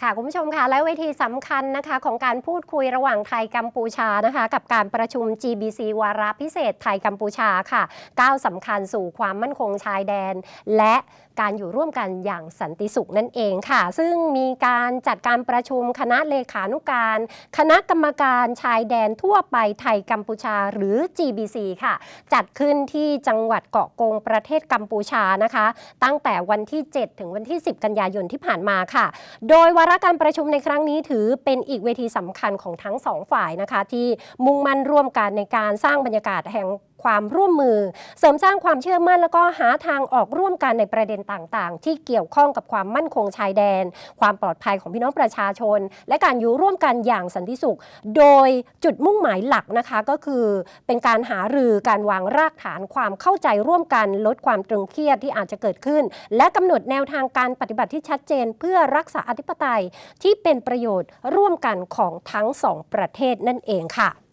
ค่ะคุณผู้ชมค่ะและเวทีสำคัญนะคะของการพูดคุยระหว่างไทยกัมพูชานะคะกับการประชุม GBC วาระพิเศษไทยกัมพูชาค่ะก้าวสำคัญสู่ความมั่นคงชายแดน และการอยู่ร่วมกันอย่างสันติสุขนั่นเองค่ะ ซึ่งมีการจัดการประชุมคณะเลขานุการ คณะกรรมการชายแดนทั่วไปไทยกัมพูชาหรือ GBC ค่ะ จัดขึ้นที่จังหวัดเกาะกงประเทศกัมพูชานะคะ ตั้งแต่วันที่ 7 ถึงวันที่ 10 กันยายนที่ผ่านมาค่ะ โดยวาระการประชุมในครั้งนี้ถือเป็นอีกเวทีสำคัญของทั้งสองฝ่ายนะคะ ที่มุ่งมั่นร่วมกันในการสร้างบรรยากาศแห่ง ความร่วมมือ เสริมสร้างความเชื่อมั่น แล้วก็หาทางออกร่วมกันในประเด็นต่างๆ ที่เกี่ยวข้องกับความมั่นคงชายแดน ความปลอดภัยของพี่น้องประชาชน และการอยู่ร่วมกันอย่างสันติสุข โดยจุดมุ่งหมายหลักนะคะก็คือเป็นการหารือการวางรากฐานความเข้าใจร่วมกัน ลดความตรึงเครียดที่อาจจะเกิดขึ้น และกำหนดแนวทางการปฏิบัติที่ชัดเจน เพื่อรักษาอธิปไตยที่เป็นประโยชน์ร่วมกันของทั้งสองประเทศนั่นเองค่ะ